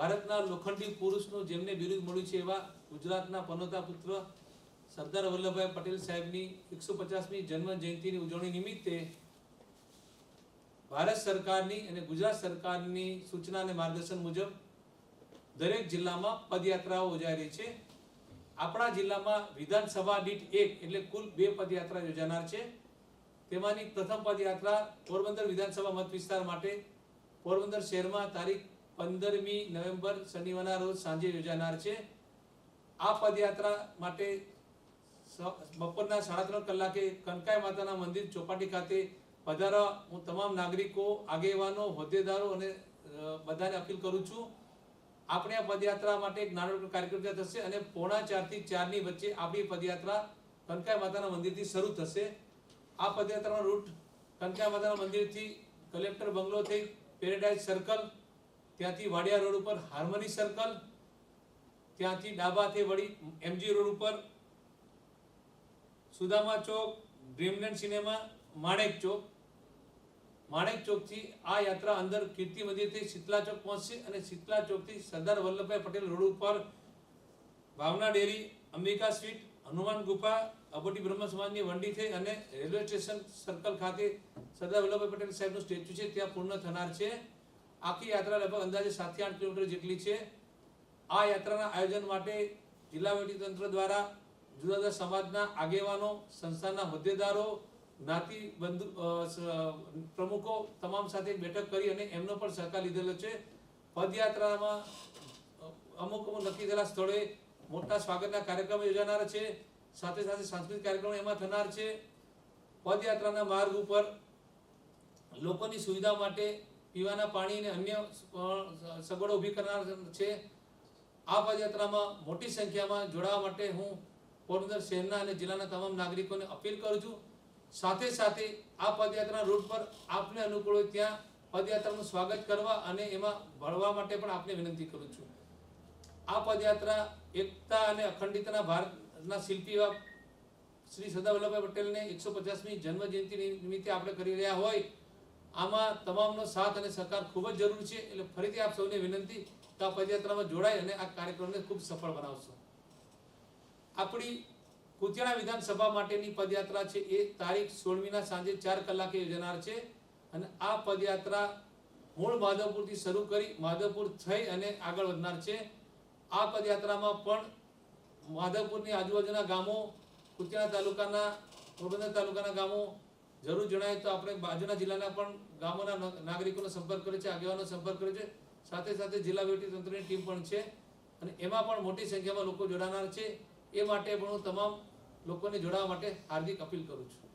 ભારતના લોખંડી પુરુષનું જેમને બિરુદ મળ્યું છે એવા ગુજરાતના પનોતા પુત્ર સરદાર વલ્લભભાઈ પટેલ સાહેબની એકસો પચાસમી જન્મ જયંતિની ઉજવણી નિમિત્તે ભારત સરકારની અને ગુજરાત સરકારની સૂચના અને માર્ગદર્શન મુજબ દરેક જિલ્લામાં પદયાત્રાઓ યોજાઈ રહી છે. આપણા જિલ્લામાં વિધાનસભા દીઠ એક એટલે કુલ બે પદયાત્રા યોજાનાર છે. તેમાંની પ્રથમ પદયાત્રા પોરબંદર વિધાનસભા મત વિસ્તાર માટે. પોરબંદર શહેરમાં તારીખ પંદરમી નવેમ્બર શનિવારના રોજ સાંજે યોજાનાર છે. આ પદયાત્રા માટે બપોરના સાડા ત્રણ કલાકે કનકાઈ માતાના મંદિર ચોપાટી ખાતે પધારવા હું તમામ નાગરિકો, આગેવાનો, હોદ્દેદારો અને બધાને અપીલ કરું છું. આપણે આ પદયાત્રા માટે એક નાનો કાર્યક્રમ થશે અને પોણા ચારથી ચારની વચ્ચે આપણી પદયાત્રા કનકાઈ માતાના મંદિરથી શરૂ થશે. આ પદયાત્રાનો રૂટ કનકાઈ માતાના મંદિરથી કલેક્ટર બંગલો થઈ, પેરેડાઇઝ સર્કલ ત્યાંથી વાડિયા રોડ ઉપર હાર્મની સર્કલ, ત્યાંથી ડાબાથી વળી એમજી રોડ ઉપર સુદામા ચોક, ડ્રીમલેન્ડ સિનેમા, માણેક ચોક. માણેક ચોકથી આ યાત્રા અંદર કીર્તિ મંદિરથી શીતલા ચોક પહોંચશે અને શીતલા ચોકથી સરદાર વલ્લભભાઈ પટેલ રોડ ઉપર ભાવના ડેરી, અંબિકા સ્વીટ, હનુમાન ગુફા, અબોટી બ્રહ્મ સમાજની વંડી થઈ અને રેલવે સ્ટેશન સર્કલ ખાતે સરદાર વલ્લભભાઈ પટેલ સાહેબનું સ્ટેચ્યુ છે, ત્યાં પૂર્ણ થનાર છે. આખી યાત્રા લગભગ અંદાજે સાતથી આઠ કિલોમીટર જેટલી છે. આ યાત્રાના આયોજન માટે જિલ્લા તંત્ર દ્વારા જુદા જુદા સમાજના આગેવાનો, સંસ્થાના હોદ્દેદારો જ્ઞાતિ બંધુ પ્રમુખો તમામ સાથે બેઠક કરી અને એમનો પણ સહકાર લીધેલો છે. પદયાત્રામાં અમુક અમુક નક્કી થયેલા સ્થળે મોટા સ્વાગતના કાર્યક્રમો યોજાનાર છે. સાથે સાથે સાંસ્કૃતિક કાર્યક્રમો એમાં થનાર છે. પદયાત્રાના માર્ગ ઉપર લોકોની સુવિધા માટે પીવાના પાણી અને અન્ય સગવડો ઊભી કરનાર છે. આ પદયાત્રામાં મોટી સંખ્યામાં જોડાવા માટે હું પોરબંદર શહેરના અને જિલ્લાના તમામ નાગરિકોને અપીલ કરું છું. સાથે સાથે આ પદયાત્રાના રૂટ પર આપને અનુકૂળ હોય ત્યાં પદયાત્રાનું સ્વાગત કરવા અને એમાં ભળવા માટે પણ આપને વિનંતી કરું છું. આ પદયાત્રા એકતા અને અખંડિતના ભારતના શિલ્પી એવા શ્રી સરદાર વલ્લભભાઈ પટેલને એકસો પચાસમી જન્મજયંતિ નિમિત્તે આપણે કરી રહ્યા હોય આમાં તમામનો સાથ અને સહકાર ખૂબ જ જરૂરી છે એટલે ફરીથી આપ સૌને વિનંતી કે આ પદયાત્રામાં જોડાય અને આ કાર્યક્રમને ખૂબ સફળ બનાવશો. આપણી કુતિયાણા વિધાનસભા માટેની પદયાત્રા છે એ તારીખ સોળમીના સાંજે ચાર કલાકે યોજાનાર છે અને આ પદયાત્રા મૂળ માધવપુરથી શરૂ કરી માધવપુર થઈ અને આગળ વધનાર છે. આ પદયાત્રામાં પણ માધવપુરની આજુબાજુના ગામો, કુતિયાણા તાલુકાના, પોરબંદર તાલુકાના ગામો જરૂર જણાય તો આપણે બાજુના જિલ્લાના પણ ગામોના નાગરિકોનો સંપર્ક કરે છે આગેવાનો સંપર્ક કર્યો છે. સાથે સાથે જિલ્લા તંત્રની ટીમ પણ છે અને એમાં પણ મોટી સંખ્યામાં લોકો જોડાનાર છે. એ માટે પણ હું તમામ લોકોને જોડાવા માટે હાર્દિક અપીલ કરું છું.